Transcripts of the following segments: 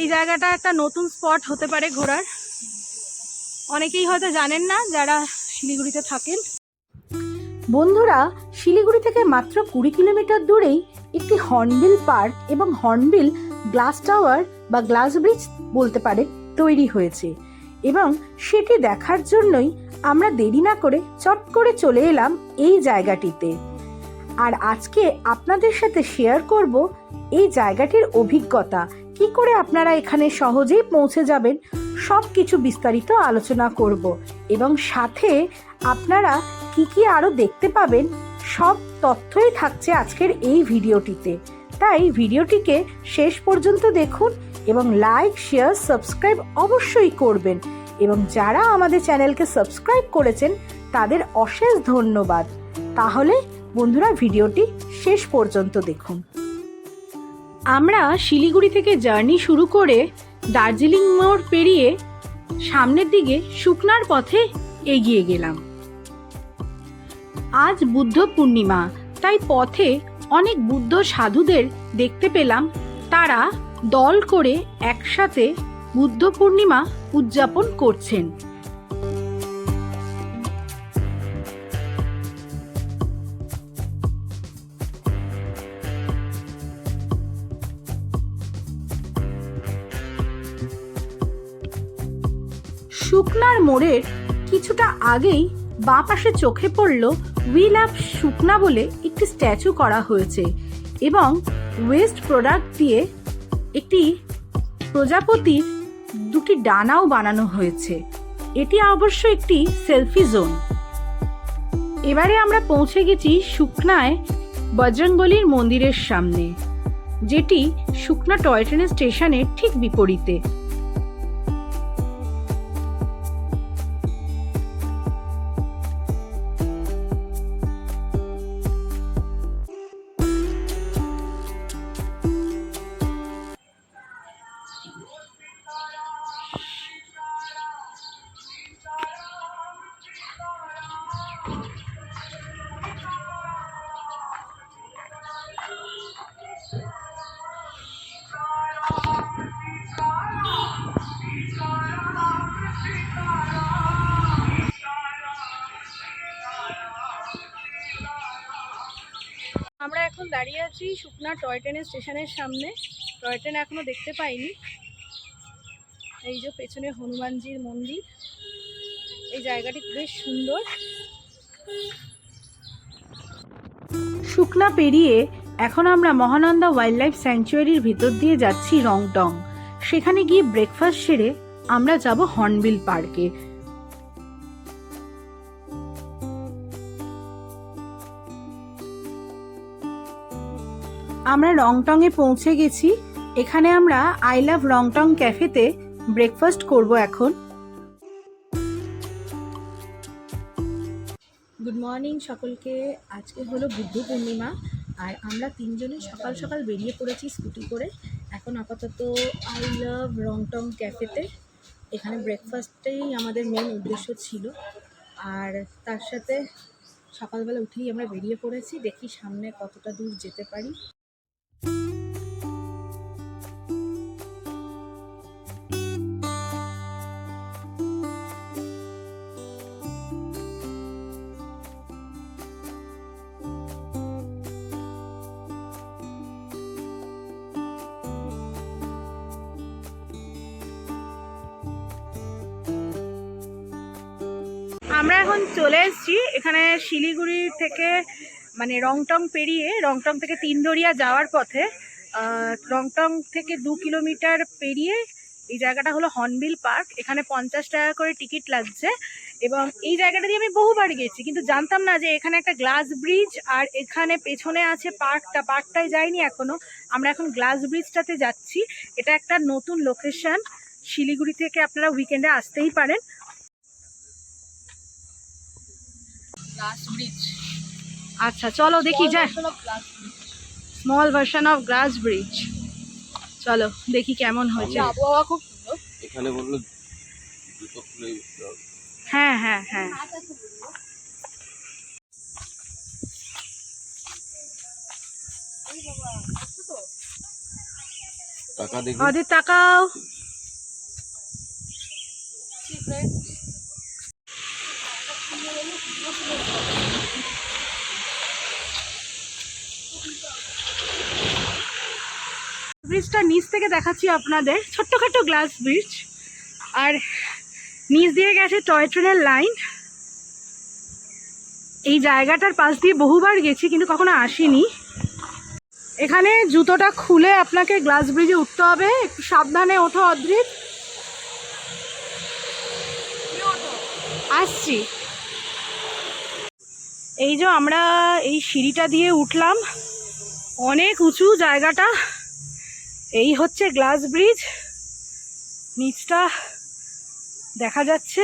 এই জায়গাটা একটা নতুন স্পট হতে পারে ঘোরার। অনেকেই হয়তো জানেন না যারা শিলিগুড়িতে থাকেন। বন্ধুরা, শিলিগুড়ি থেকে মাত্র কুড়ি কিলোমিটার দূরেই একটি হর্নবিল পার্ক এবং হর্নবিল গ্লাস টাওয়ার বা গ্লাস ব্রিজ বলতে পারে তৈরি হয়েছে এবং সেটি দেখার জন্যই আমরা দেরি না করে চট করে চলে এলাম এই জায়গাটিতে। আর আজকে আপনাদের সাথে শেয়ার করব এই জায়গাটির অভিজ্ঞতা কি করে আপনারা এখানে সহজেই পৌঁছে যাবেন সব কিছু বিস্তারিত আলোচনা করব এবং সাথে আপনারা কি কি আরও দেখতে পাবেন সব তথ্যই থাকছে আজকের এই ভিডিওটিতে। তাই ভিডিওটিকে শেষ পর্যন্ত দেখুন এবং লাইক, শেয়ার, সাবস্ক্রাইব অবশ্যই করবেন এবং যারা আমাদের চ্যানেলকে সাবস্ক্রাইব করেছেন তাদের অশেষ ধন্যবাদ। তাহলে বন্ধুরা, ভিডিওটি শেষ পর্যন্ত দেখুন। আমরা শিলিগুড়ি থেকে জার্নি শুরু করে দার্জিলিং মোড় পেরিয়ে সামনের দিকে শুকনার পথে এগিয়ে গেলাম। আজ বুদ্ধ পূর্ণিমা, তাই পথে অনেক বুদ্ধ সাধুদের দেখতে পেলাম। তারা দল করে একসাথে বুদ্ধ পূর্ণিমা উদযাপন করছেন। মোড়ের কিছুটা আগেই বাঁ পাশে চোখে পড়ল উইল অ্যাপ শুকনা বলে একটি স্ট্যাচু করা হয়েছে এবং ওয়েস্ট প্রোডাক্ট দিয়ে একটি প্রজাপতির দুটি ডানাও বানানো হয়েছে। এটি অবশ্য একটি সেলফি জোন। এবারে আমরা পৌঁছে গেছি শুকনায় বজরঙ্গলির মন্দিরের সামনে, যেটি শুকনা টয় ট্রেনের স্টেশনের ঠিক বিপরীতে। দাঁড়িয়ে আছি শুকনা টয় ট্রেনের স্টেশনের সামনে। টয় ট্রেন এখনও দেখতে পাইনি। এই যে পেছনে হনুমানজির মন্দির। এই জায়গাটি বেশ সুন্দর। শুকনা পেরিয়ে এখন আমরা মহানন্দা ওয়াইল্ড লাইফ স্যাংচুয়ারির ভিতর দিয়ে যাচ্ছি রংটং। সেখানে গিয়ে ব্রেকফাস্ট সেরে আমরা যাব হর্নবিল পার্কে। আমরা রংটংয়ে পৌঁছে গেছি। এখানে আমরা আই লাভ রংটং ক্যাফেতে ব্রেকফাস্ট করব এখন। গুড মর্নিং সকলকে। আজকে হলো বুদ্ধ পূর্ণিমা আর আমরা তিনজনে সকাল সকাল বেরিয়ে পড়েছি স্কুটি করে। এখন আপাতত আই লাভ রংটং ক্যাফেতে। এখানে ব্রেকফাস্টেই আমাদের মেন উদ্দেশ্য ছিল। আর তার সাথে সকালবেলা উঠেই আমরা বেরিয়ে পড়েছি। দেখি সামনে কতটা দূর যেতে পারি। আমরা এখন চলে এসেছি এখানে শিলিগুড়ি থেকে মানে রংটং পেরিয়ে রংটং থেকে তিনদরিয়া যাওয়ার পথে। রংটং থেকে দু কিলোমিটার পেরিয়ে এই জায়গাটা হলো হর্নবিল পার্ক। এখানে পঞ্চাশ টাকা করে টিকিট লাগছে এবং এই জায়গাটা দিয়ে আমি বহুবার গেছি কিন্তু জানতাম না যে এখানে একটা গ্লাস ব্রিজ আর এখানে পেছনে আছে পার্কটা। পার্কটায় যাইনি এখনও। আমরা এখন গ্লাস ব্রিজটাতে যাচ্ছি। এটা একটা নতুন লোকেশন শিলিগুড়ি থেকে আপনারা উইকেন্ডে আসতেই পারেন। আচ্ছা চলো দেখি যাই। Small version of glass bridge চলো দেখি কেমন হয়েছে। আবহাওয়া খুব সুন্দর। এখানে বলল জুতো খুলে হ্যাঁ হ্যাঁ হ্যাঁ। টাকা দেখি আমাদের নিচ থেকে দেখাচ্ছি আপনাদের, ছোট্টখাটো গ্লাস ব্রিজ আর নিচ দিয়ে গেছে টয় ট্রেনের লাইন এই জায়গাটার পাশ দিয়ে বহুবার গেছি, কিন্তু কখনো আসিনি। এখানে জুতোটা খুলে আপনাকে গ্লাস ব্রিজে উঠতে হবে। একটু সাবধানে ওঠো, অদ্রিত। আসছি। এই যে আমরা এই সিঁড়িটা দিয়ে উঠলাম। অনেক উঁচু জায়গাটা। এই হচ্ছে গ্লাস ব্রিজ। নিচটা দেখা যাচ্ছে।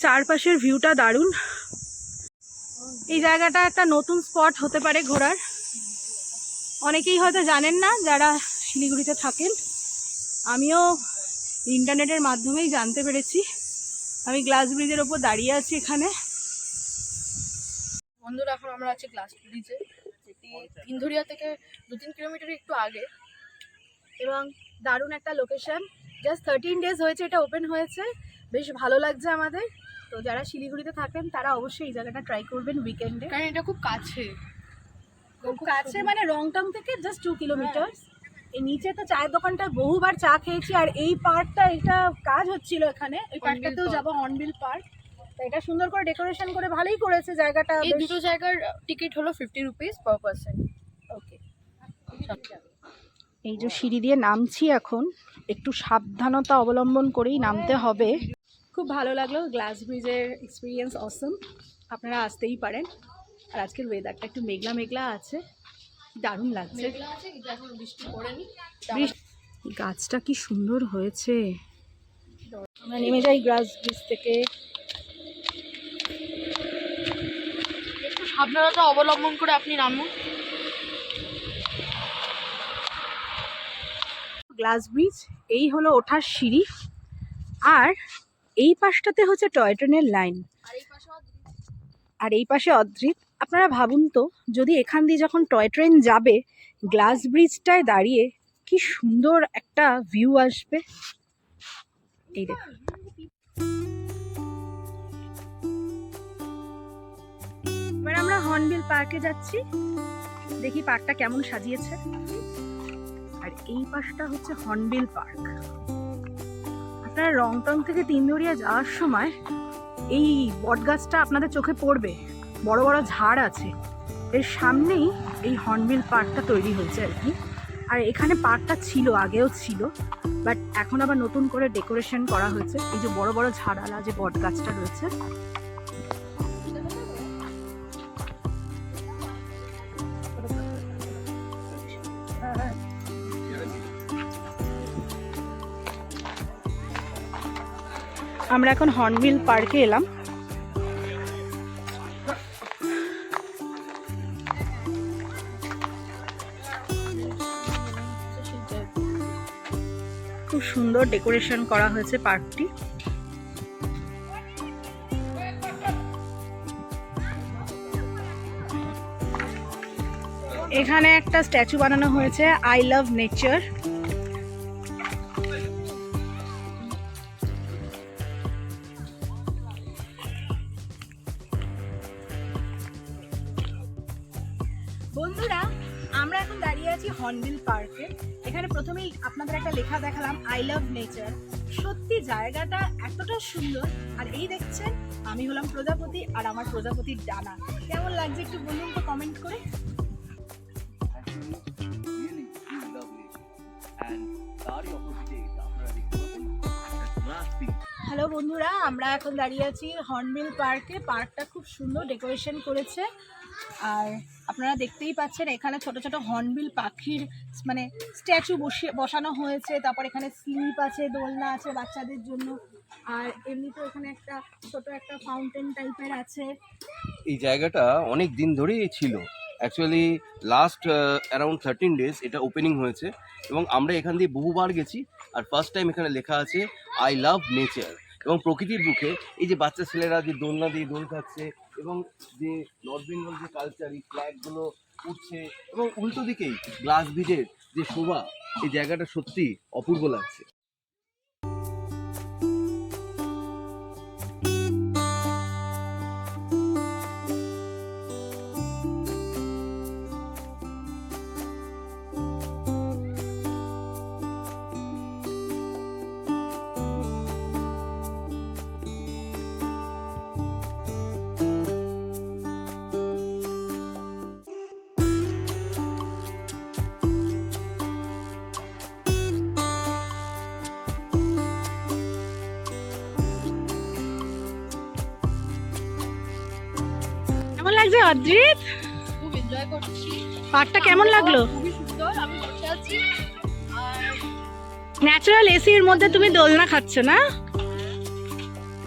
চারপাশের ভিউটা দারুণ। এই জায়গাটা একটা নতুন স্পট হতে পারে ঘোরার। অনেকেই হয়তো জানেন না যারা শিলিগুড়িতে থাকেন। আমিও ইন্টারনেটের মাধ্যমেই জানতে পেরেছি। আমি গ্লাস ব্রিজের ওপর দাঁড়িয়ে আছি এখানে। বন্ধুরা, এখন আমরা আছি গ্লাস ব্রিজে। যেটি ইন্দুরিয়া থেকে দু তিন কিলোমিটার একটু আগে। এবং দারুণ একটা লোকেশন জাস্ট থার্টিন ডেজ হয়েছে এটা ওপেন হয়েছে। বেশ ভালো লাগছে আমাদের। তো যারা শিলিগুড়িতে থাকেন তারা অবশ্যই এই জায়গাটা ট্রাই করবেন উইকেন্ডে কারণ এটা খুব কাছে। খুব কাছে মানে রংটং থেকে জাস্ট টু কিলোমিটার এই নিচে তো চায়ের দোকানটা বহুবার চা খেয়েছি আর এই পার্কটা এটা কাজ হচ্ছিল এখানে। এই পার্কটাতেও। যাব হর্নবিল পার্ক তো এটা সুন্দর করে ডেকোরেশন করে ভালোই করেছে জায়গাটা এই দুটো জায়গার টিকিট হলো fifty rupees per person okay এই যে সিঁড়ি দিয়ে নামছি এখন একটু সাবধানতা অবলম্বন করেই নামতে হবে। খুব ভালো লাগল গ্লাস ব্রিজের এক্সপিরিয়েন্স অসম আপনারা আসতেই পারেন। আর আজকের ওয়েদারটা একটু মেঘলা মেঘলা আছে দারুণ লাগছে। মেঘলা আছে কিন্তু এখন বৃষ্টি পড়েনি। বৃষ্টি- এই গাছটা কি সুন্দর হয়েছে। আমরা নেমে যাই গ্লাস ব্রিজ থেকে। সাবধানতা অবলম্বন করে আপনি নামুন। গ্লাস ব্রিজ, এই হলো ওঠার সিঁড়ি। আর এই পাশটাতে হচ্ছে টয় ট্রেনের লাইন। আর এই পাশে অদ্রিত। আপনারা ভাবুন তো, যদি এখান দিয়ে যখন টয় ট্রেন যাবে, গ্লাস ব্রিজটায় দাঁড়িয়ে কি সুন্দর একটা ভিউ আসবে। এই দেখুন। এবার আমরা হর্নবিল পার্কে যাচ্ছি। দেখি পার্কটা কেমন সাজিয়েছে। আর এই পাশটা হচ্ছে হর্নবিল পার্ক। আপনারা রংটং থেকে তিনদুরিয়া যাওয়ার সময় এই বটগাছটা আপনাদের চোখে পড়বে। বড় বড় ঝাড় আছে। এর সামনেই এই হর্নবিল পার্কটা তৈরি হয়েছে আর কি। আর এখানে পার্কটা ছিল, আগেও ছিল, বাট এখন আবার নতুন করে ডেকোরেশন করা হয়েছে। এই যে বড় বড় ঝাড়ালা যে বট গাছটা রয়েছে আমরা এখন হর্নবিল পার্কে এলাম। খুব সুন্দর ডেকোরেশন করা হয়েছে পার্কটি। এখানে একটা স্ট্যাচু বানানো হয়েছে, আই লাভ নেচার বন্ধুরা, আমরা এখন দাঁড়িয়ে আছি হর্নবিল পার্কে। এখানে প্রথমেই আপনাদের একটা লেখা দেখালাম আই লাভ নেচার সত্যি, জায়গাটা এতটা সুন্দর। আর এই দেখছেন, আমি হলাম প্রজাপতি আর আমার প্রজাপতির ডানা। কেমন লাগছে একটু বলুন তো কমেন্ট করে? হ্যালো বন্ধুরা, আমরা এখন দাঁড়িয়ে আছি হর্নবিল পার্কে। পার্কটা খুব সুন্দর ডেকোরেশন করেছে। আর আপনারা দেখতেই পাচ্ছেন, এখানে ছোট ছোট হর্নবিল পাখির মানে স্ট্যাচু বসিয়ে বসানো হয়েছে। তারপর এখানে স্লিপ আছে, দোলনা আছে বাচ্চাদের জন্য। আর এমনিতেও এখানে একটা ছোট একটা ফাউন্টেন টাইপের আছে। এই জায়গাটা অনেক দিন ধরেই ছিল। Actually last around thirteen days এটা ওপেনিং হয়েছে। এবং আমরা এখান দিয়ে বহুবার গেছি। আর ফার্স্ট টাইম এখানে লেখা আছে আই লাভ নেচার এবং প্রকৃতির বুকে এই যে বাচ্চা ছেলেরা যে দোলনা দিয়ে দোল খাচ্ছে এবং যে নর্থ বেঙ্গল যে কালচার এই ফ্ল্যাগগুলো উঠছে, এবং উল্টো দিকেই গ্লাস ব্রিজের যে শোভা, এই জায়গাটা সত্যি অপূর্ব লাগছে। লাগছে অদ্রিত খুব এনজয় করছি। পার্কটা কেমন লাগল? খুবই সুন্দর আমি বসে আছি। আর ন্যাচারাল এসির মধ্যে তুমি দোলনা খাচ্ছ না?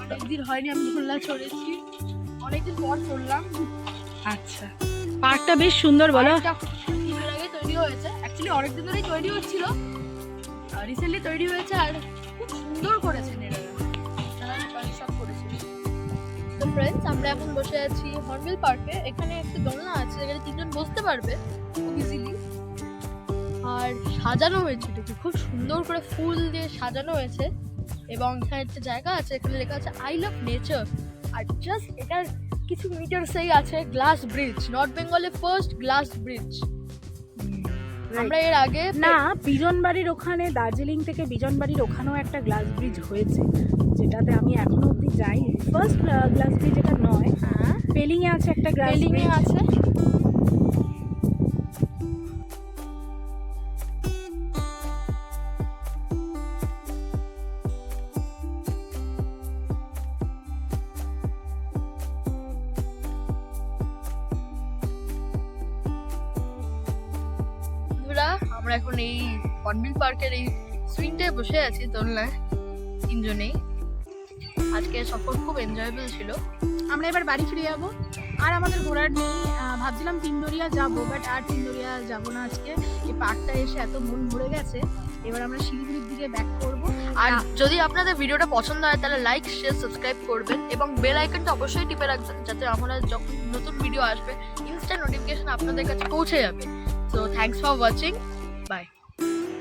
অনেকদিন হয়নি আমি দোলনা চড়েছি অনেকদিন পর চড়লাম আচ্ছা। পার্কটা বেশ সুন্দর বলো। কিছুদিন আগে তৈরি হয়েছে। অ্যাকচুয়ালি অনেকদিন ধরেই তৈরি হচ্ছিল। রিসেন্টলি তৈরি হয়েছে আর খুব সুন্দর করেছেন এরা তো ফ্রেন্ডস আমরা এখন বসে আছি হর্নবিল পার্কে এখানে একটা দোলনা আছে, যেখানে তিনজন বসতে পারবে খুব ইজিলি আর সাজানো হয়েছে এটাকে, খুব সুন্দর করে ফুল দিয়ে সাজানো হয়েছে। এবং এখানে একটা জায়গা আছে, এখানে লেখা আছে আই লাভ নেচার আর জাস্ট এটার কিছু মিটারসেই আছে গ্লাস ব্রিজ নর্থ বেঙ্গলের ফার্স্ট গ্লাস ব্রিজ আমরা এর আগে না বিজনবাড়ির ওখানে দার্জিলিং থেকে বিজনবাড়ির ওখানেও একটা গ্লাস ব্রিজ হয়েছে যেটাতে আমি এখনও অবধি যাইনি। ফার্স্ট গ্লাস ব্রিজ এটা নয়। হ্যাঁ। পেলিং আছে একটা গ্লাস ব্রিজ আছে। এই হর্নবিল পার্কের এই সুইংটায় বসে আছি দোলনায় তিনজনেই। আজকে সফর খুব এনজয়েবল ছিল। আমরা এবার বাড়ি ফিরে যাব। আর আমাদের ঘোরার নেই। ভাবছিলাম তিনদরিয়া যাব বাট আর তিনদরিয়া যাব না আজকে। এই পার্কটা এসে এত মন ভরে গেছে। এবার আমরা শিলিগুড়ির দিকে ব্যাক করব। আর যদি আপনাদের ভিডিওটা পছন্দ হয়, তাহলে লাইক শেয়ার সাবস্ক্রাইব করবেন। এবং বেল আইকনটা অবশ্যই টিপে রাখবেন, যাতে আমরা যখন নতুন ভিডিও আসবে ইনস্ট্যান্ট নোটিফিকেশন আপনাদের কাছে পৌঁছে যাবে। So thanks for watching Thank you.